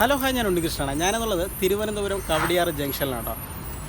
Hello hi ഞാൻ ഉണ്ണികൃഷ്ണനാണ് ഞാനെന്നുള്ളത് തിരുവനന്തപുരം കവടിയാറ് ജംഗ്ഷനിലാണ് കേട്ടോ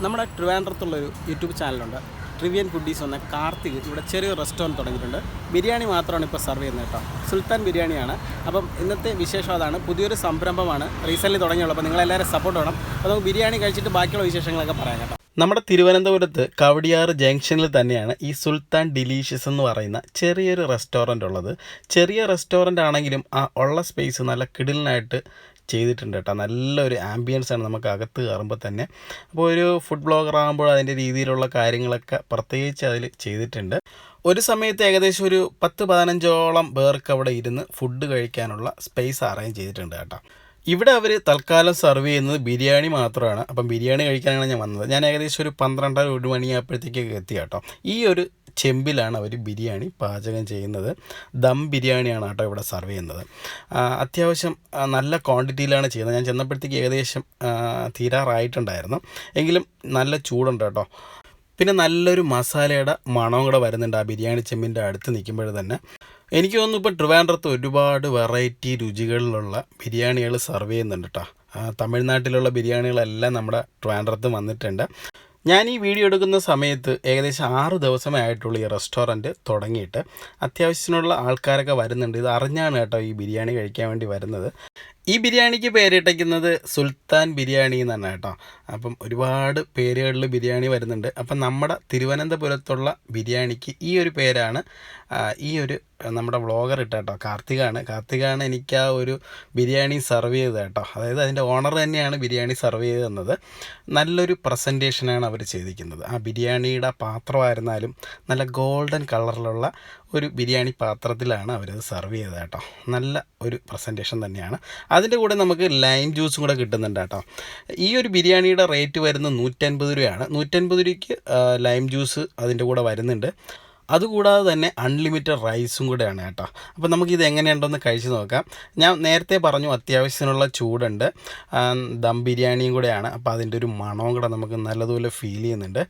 നമ്മുടെ ട്രിവാൻഡ്രത്തുള്ളൊരു യൂട്യൂബ് ചാനലുണ്ട്. ട്രിവിയൻ ഫുഡീസ് എന്ന കാർത്തിക് ഇവിടെ ചെറിയൊരു റെസ്റ്റോറന്റ് തുടങ്ങിയിട്ടുണ്ട്. ബിരിയാണി മാത്രമാണ് ഇപ്പോൾ സർവ് ചെയ്യുന്നത് കേട്ടോ. സുൽത്താൻ ബിരിയാണിയാണ്. അപ്പം ഇന്നത്തെ വിശേഷം അതാണ്. പുതിയൊരു സംരംഭമാണ് റീസെന്റ്ലി തുടങ്ങിയുള്ളൂ അപ്പോൾ നിങ്ങളെല്ലാവരും സപ്പോർട്ട് വേണം. അപ്പോൾ ബിരിയാണി കഴിച്ചിട്ട് ബാക്കിയുള്ള വിശേഷങ്ങളൊക്കെ പറയാം കേട്ടോ. നമ്മുടെ തിരുവനന്തപുരത്ത് കവടിയാറ് ജംഗ്ഷനിൽ തന്നെയാണ് ഈ സുൽത്താൻ ഡിലീഷ്യസ് എന്ന് പറയുന്ന ചെറിയൊരു റെസ്റ്റോറന്റ് ഉള്ളത് ചെറിയ റെസ്റ്റോറന്റ് ആണെങ്കിലും ആ ഉള്ള സ്പേസ് നല്ല കിടിലിനായിട്ട് ചെയ്തിട്ടുണ്ട് കേട്ടോ. നല്ലൊരു ആംബിയൻസ് ആണ് നമുക്ക് അകത്ത് കയറുമ്പോൾ തന്നെ. അപ്പോൾ ഒരു ഫുഡ് ബ്ലോഗർ ആകുമ്പോൾ അതിന്റെ രീതിയിലുള്ള കാര്യങ്ങളൊക്കെ പ്രത്യേകിച്ച് അതിൽ ചെയ്തിട്ടുണ്ട്. ഒരു സമയത്ത് ഏകദേശം ഒരു പത്ത് പതിനഞ്ചോളം പേർക്ക് അവിടെ ഇരുന്ന് ഫുഡ് കഴിക്കാനുള്ള സ്പേസ് അറേഞ്ച് ചെയ്തിട്ടുണ്ട് കേട്ടോ. ഇവിടെ അവർ തൽക്കാലം സെർവ് ചെയ്യുന്നത് ബിരിയാണി മാത്രമാണ്. അപ്പം ബിരിയാണി കഴിക്കാനാണ് ഞാൻ വന്നത്. ഞാൻ ഏകദേശം ഒരു പന്ത്രണ്ടര ഒരു മണിയാകുമ്പോഴത്തേക്കൊക്കെ എത്തി കേട്ടോ. ഈ ഒരു ചെമ്പിലാണ് അവർ ബിരിയാണി പാചകം ചെയ്യുന്നത്. ദം ബിരിയാണിയാണ് കേട്ടോ ഇവിടെ സെർവ് ചെയ്യുന്നത്. അത്യാവശ്യം നല്ല ക്വാണ്ടിറ്റിയിലാണ് ചെയ്യുന്നത്. ഞാൻ ചെന്നപ്പോഴത്തേക്ക് ഏകദേശം തീരാറായിട്ടുണ്ടായിരുന്നു. എങ്കിലും നല്ല ചൂടുണ്ട് കേട്ടോ. പിന്നെ നല്ലൊരു മസാലയുടെ മണവും കൂടെ വരുന്നുണ്ട് ആ ബിരിയാണി ചെമ്പിന്റെ അടുത്ത് നിൽക്കുമ്പോൾ തന്നെ. എനിക്ക് തോന്നുന്നു ഇപ്പോൾ ട്രിവാൻഡ്രത്ത് ഒരുപാട് വെറൈറ്റി രുചികളിലുള്ള ബിരിയാണികൾ സെർവ് ചെയ്യുന്നുണ്ട് കേട്ടോ തമിഴ്നാട്ടിലുള്ള ബിരിയാണികളെല്ലാം നമ്മുടെ ട്രിവാൻഡ്രത്ത് വന്നിട്ടുണ്ട്. ഞാൻ ഈ വീഡിയോ എടുക്കുന്ന സമയത്ത് ഏകദേശം ആറ് ദിവസമേ ആയിട്ടുള്ളൂ ഈ റെസ്റ്റോറന്റ് തുടങ്ങിയിട്ട്. അത്യാവശ്യത്തിനുള്ള ആൾക്കാരൊക്കെ വരുന്നുണ്ട്. ഇത് അറിഞ്ഞാണ് കേട്ടോ ഈ ബിരിയാണി കഴിക്കാൻ വേണ്ടി വരുന്നത്. ഈ ബിരിയാണിക്ക് പേരിട്ടിരിക്കുന്നത് സുൽത്താൻ ബിരിയാണി എന്നാണ് കേട്ടോ. അപ്പം ഒരുപാട് പേരുകളിൽ ബിരിയാണി വരുന്നുണ്ട്. അപ്പം നമ്മുടെ തിരുവനന്തപുരത്തുള്ള ബിരിയാണിക്ക് ഈ ഒരു പേരാണ് ഈ ഒരു നമ്മുടെ വ്ളോഗർ ഇട്ട കേട്ടോ കാർത്തികാണ്. കാർത്തികാണ് എനിക്ക് ആ ഒരു ബിരിയാണി സെർവ് ചെയ്തത് കേട്ടോ. അതായത് അതിന്റെ ഓണർ തന്നെയാണ് ബിരിയാണി സെർവ് ചെയ്ത് തന്നത് നല്ലൊരു പ്രസന്റേഷനാണ് അവർ ചെയ്തിരിക്കുന്നത്. ആ ബിരിയാണിയുടെ പാത്രമായിരുന്നാലും നല്ല ഗോൾഡൻ കളറിലുള്ള ഒരു ബിരിയാണി പാത്രത്തിലാണ് അവരത് സെർവ് ചെയ്തത് കേട്ടോ. നല്ല ഒരു പ്രസന്റേഷൻ തന്നെയാണ്. അതിന്റെ കൂടെ നമുക്ക് ലൈം ജ്യൂസും കൂടെ കിട്ടുന്നുണ്ട് കേട്ടോ. ഈ ഒരു ബിരിയാണിയുടെ റേറ്റ് വരുന്നത് നൂറ്റൻപത് രൂപയാണ്. നൂറ്റൻപത് രൂപയ്ക്ക് ലൈം ജ്യൂസ് അതിന്റെ കൂടെ വരുന്നുണ്ട്. അതുകൂടാതെ തന്നെ അൺലിമിറ്റഡ് റൈസും കൂടെയാണ് കേട്ടോ. അപ്പോൾ നമുക്കിത് എങ്ങനെയുണ്ടെന്ന് കഴിച്ച് നോക്കാം. ഞാൻ നേരത്തെ പറഞ്ഞു അത്യാവശ്യത്തിനുള്ള ചൂടുണ്ട്. ദം ബിരിയാണിയും കൂടെയാണ്. അപ്പോൾ അതിന്റെ ഒരു മണവും കൂടെ നമുക്ക് നല്ലതുപോലെ ഫീൽ ചെയ്യുന്നുണ്ട്.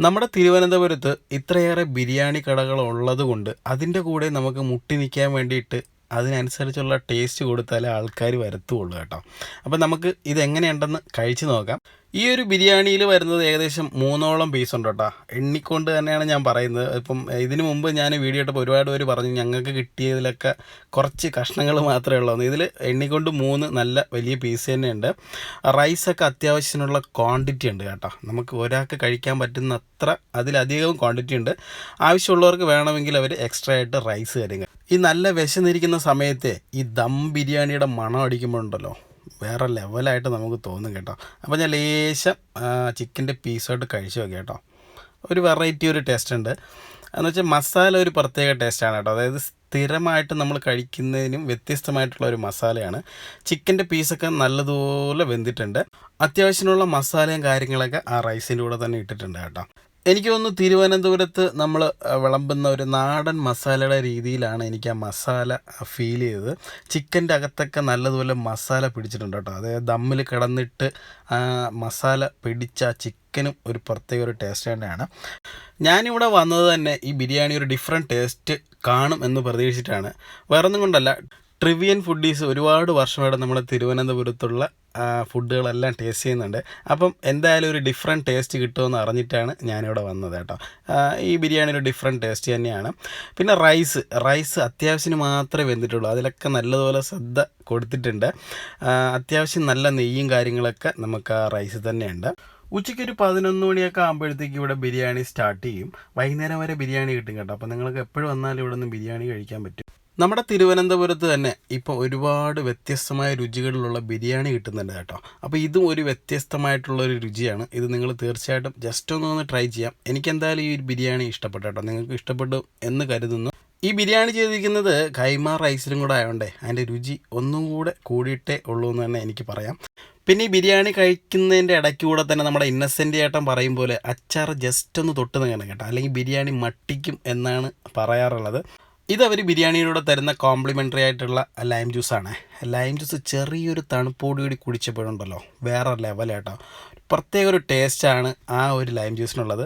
നമ്മുടെ തിരുവനന്തപുരത്ത് ഇത്രയേറെ ബിരിയാണി കടകൾ ഉള്ളതുകൊണ്ട് അതിന്റെ കൂടെ നമുക്ക് മുട്ടി നിൽക്കാൻ വേണ്ടിയിട്ട് അതിനനുസരിച്ചുള്ള ടേസ്റ്റ് കൊടുത്താലേ ആൾക്കാർ വരത്തുള്ളൂ കേട്ടോ. അപ്പോൾ നമുക്ക് ഇത് എങ്ങനെയുണ്ടെന്ന് കഴിച്ച് നോക്കാം. ഈ ഒരു ബിരിയാണിയിൽ വരുന്നത് ഏകദേശം മൂന്നോളം പീസ് ഉണ്ട് കേട്ടോ. എണ്ണിക്കൊണ്ട് തന്നെയാണ് ഞാൻ പറയുന്നത്. ഇപ്പം ഇതിനു മുമ്പ് ഞാൻ വീഡിയോ ഇട്ടപ്പോൾ ഒരുപാട് പേര് പറഞ്ഞു ഞങ്ങൾക്ക് കിട്ടിയതിലൊക്കെ കുറച്ച് കഷ്ണങ്ങൾ മാത്രമേ ഉള്ളൂ. ഇതിൽ എണ്ണിക്കൊണ്ട് മൂന്ന് നല്ല വലിയ പീസ് തന്നെയുണ്ട്. റൈസൊക്കെ അത്യാവശ്യത്തിനുള്ള ക്വാണ്ടിറ്റി ഉണ്ട് കേട്ടോ. നമുക്ക് ഒരാൾക്ക് കഴിക്കാൻ പറ്റുന്ന അത്ര അതിലധികവും ക്വാണ്ടിറ്റി ഉണ്ട്. ആവശ്യമുള്ളവർക്ക് വേണമെങ്കിൽ അവർ എക്സ്ട്രാ ആയിട്ട് റൈസ് തരുക ഈ നല്ല വിശന്നിരിക്കുന്ന സമയത്ത് ഈ ദം ബിരിയാണിയുടെ മണം അടിക്കുമ്പോഴുണ്ടല്ലോ വേറെ ലെവലായിട്ട് നമുക്ക് തോന്നും കേട്ടോ. അപ്പോൾ ഞാൻ ലേശം ചിക്കന്റെ പീസായിട്ട് കഴിച്ചു നോക്കി കേട്ടോ. ഒരു വെറൈറ്റി ഒരു ടേസ്റ്റ് ഉണ്ട്. എന്ന് വെച്ചാൽ മസാല ഒരു പ്രത്യേക ടേസ്റ്റാണ് കേട്ടോ. അതായത് സ്ഥിരമായിട്ട് നമ്മൾ കഴിക്കുന്നതിനും വ്യത്യസ്തമായിട്ടുള്ള ഒരു മസാലയാണ് ചിക്കന്റെ പീസൊക്കെ നല്ലതുപോലെ വെന്തിട്ടുണ്ട്. അത്യാവശ്യമുള്ള മസാലയും കാര്യങ്ങളൊക്കെ ആ റൈസിന്റെ കൂടെ തന്നെ ഇട്ടിട്ടുണ്ട് കേട്ടോ. എനിക്ക് തോന്നുന്നു തിരുവനന്തപുരത്ത് നമ്മൾ വിളമ്പുന്ന ഒരു നാടൻ മസാലയുടെ രീതിയിലാണ് എനിക്ക് ആ മസാല ഫീൽ ചെയ്തത്. ചിക്കന്റെ അകത്തൊക്കെ നല്ലതുപോലെ മസാല പിടിച്ചിട്ടുണ്ട് കേട്ടോ. അതായത് ദമ്മിൽ കിടന്നിട്ട് മസാല പിടിച്ച ചിക്കനും ഒരു പ്രത്യേക ഒരു ടേസ്റ്റ് തന്നെയാണ്. ഞാനിവിടെ വന്നത് തന്നെ ഈ ബിരിയാണി ഒരു ഡിഫറെന്റ് ടേസ്റ്റ് കാണും എന്ന് പ്രതീക്ഷിച്ചിട്ടാണ്. വേറൊന്നും കൊണ്ടല്ല ട്രിവിയൻ ഫുഡീസ് ഒരുപാട് വർഷമായിട്ട് നമ്മുടെ തിരുവനന്തപുരത്തുള്ള ഫുഡുകളെല്ലാം ടേസ്റ്റ് ചെയ്യുന്നുണ്ട്. അപ്പം എന്തായാലും ഒരു ഡിഫറെന്റ് ടേസ്റ്റ് കിട്ടുമെന്ന് അറിഞ്ഞിട്ടാണ് ഞാനിവിടെ വന്നത് കേട്ടോ. ഈ ബിരിയാണി ഒരു ഡിഫറെന്റ് ടേസ്റ്റ് തന്നെയാണ്. പിന്നെ റൈസ് റൈസ് അത്യാവശ്യം മാത്രമേ വെന്തിട്ടുള്ളൂ. അതിലൊക്കെ നല്ലതുപോലെ ശ്രദ്ധ കൊടുത്തിട്ടുണ്ട്. അത്യാവശ്യം നല്ല നെയ്യും കാര്യങ്ങളൊക്കെ നമുക്ക് ആ റൈസ് തന്നെയുണ്ട്. ഉച്ചയ്ക്ക് ഒരു പതിനൊന്ന് മണിയൊക്കെ ആകുമ്പോഴത്തേക്ക് ഇവിടെ ബിരിയാണി സ്റ്റാർട്ട് ചെയ്യും. വൈകുന്നേരം വരെ ബിരിയാണി കിട്ടും കേട്ടോ. അപ്പോൾ നിങ്ങൾക്ക് എപ്പോഴും വന്നാലും ഇവിടെ നിന്ന് ബിരിയാണി കഴിക്കാൻ പറ്റും. നമ്മുടെ തിരുവനന്തപുരത്ത് തന്നെ ഇപ്പോൾ ഒരുപാട് വ്യത്യസ്തമായ രുചികളിലുള്ള ബിരിയാണി കിട്ടുന്നുണ്ട് കേട്ടോ. അപ്പോൾ ഇതും ഒരു വ്യത്യസ്തമായിട്ടുള്ള ഒരു രുചിയാണ്. ഇത് നിങ്ങൾ തീർച്ചയായിട്ടും ജസ്റ്റ് ഒന്ന് ട്രൈ ചെയ്യാം. എനിക്ക് എന്തായാലും ഈ ബിരിയാണി ഇഷ്ടപ്പെട്ടു കേട്ടോ. നിങ്ങൾക്ക് ഇഷ്ടപ്പെട്ടു എന്ന് കരുതുന്നു. ഈ ബിരിയാണി ചെയ്തിരിക്കുന്നത് കൈമ റൈസിലും കൂടെ ആയതുകൊണ്ടേ അതിന്റെ രുചി ഒന്നും കൂടെ കൂടിയിട്ടേ ഉള്ളൂ എന്ന് തന്നെ എനിക്ക് പറയാം. പിന്നെ ഈ ബിരിയാണി കഴിക്കുന്നതിന്റെ ഇടയ്ക്ക് കൂടെ തന്നെ നമ്മുടെ ഇന്നസെന്റ് ഏട്ടൻ പറയും പോലെ അച്ചാർ ജസ്റ്റ് ഒന്ന് തൊട്ട് നിൽക്കണം കേട്ടോ. അല്ലെങ്കിൽ ബിരിയാണി മട്ടിക്കും എന്നാണ് പറയാറുള്ളത്. ഇത് അവർ ബിരിയാണിയിലൂടെ തരുന്ന കോംപ്ലിമെന്ററി ആയിട്ടുള്ള ലൈം ജ്യൂസാണ് ലൈം ജ്യൂസ് ചെറിയൊരു തണുപ്പോടു കൂടി കുടിച്ചപ്പോഴുണ്ടല്ലോ. വേറെ ലെവലാട്ടോ പ്രത്യേക ഒരു ടേസ്റ്റാണ് ആ ഒരു ലൈം ജ്യൂസിനുള്ളത്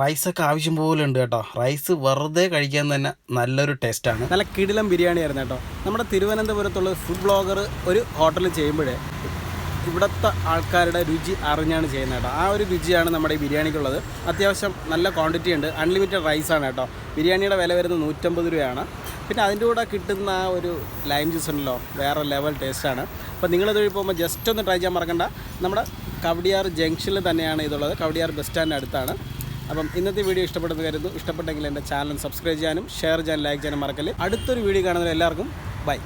റൈസൊക്കെ ആവശ്യം പോലെ ഉണ്ട് കേട്ടോ. റൈസ് വെറുതെ കഴിക്കാൻ തന്നെ നല്ലൊരു ടേസ്റ്റാണ് നല്ല കിടിലം ബിരിയാണി ആയിരുന്നു കേട്ടോ. നമ്മുടെ തിരുവനന്തപുരത്തുള്ള ഫുഡ് ബ്ലോഗർ ഒരു ഹോട്ടലിൽ ചെയ്യുമ്പോഴേ ഇവിടുത്തെ ആൾക്കാരുടെ രുചി അറിഞ്ഞാണ് ചെയ്യുന്നത് കേട്ടോ. ആ ഒരു രുചിയാണ് നമ്മുടെ ഈ ബിരിയാണിക്കുള്ളത്. അത്യാവശ്യം നല്ല ക്വാണ്ടിറ്റി ഉണ്ട്. അൺലിമിറ്റഡ് റൈസാണ് കേട്ടോ. ബിരിയാണിയുടെ വില വരുന്നത് നൂറ്റമ്പത് രൂപയാണ്. പിന്നെ അതിന്റെ കൂടെ കിട്ടുന്ന ആ ഒരു ലൈം ജ്യൂസ് ഉണ്ടല്ലോ വേറെ ലെവൽ ടേസ്റ്റാണ് അപ്പോൾ നിങ്ങളിത് വഴി പോകുമ്പോൾ ജസ്റ്റ് ഒന്ന് ട്രൈ ചെയ്യാൻ മറക്കണ്ട. നമ്മുടെ കവടിയാർ ജംഗ്ഷനിൽ തന്നെയാണ് ഇതുള്ളത്. കവടിയാർ ബസ് സ്റ്റാൻഡിന്റെ അടുത്താണ്. അപ്പം ഇന്നത്തെ വീഡിയോ ഇഷ്ടപ്പെട്ടെന്ന് കരുതുന്നു. ഇഷ്ടപ്പെട്ടെങ്കിൽ എന്റെ ചാനൽ സബ്സ്ക്രൈബ് ചെയ്യാനും ഷെയർ ചെയ്യാനും ലൈക്ക് ചെയ്യാനും മറക്കല്ലേ. അടുത്തൊരു വീഡിയോ കാണുന്നതിൽ എല്ലാവർക്കും ബൈ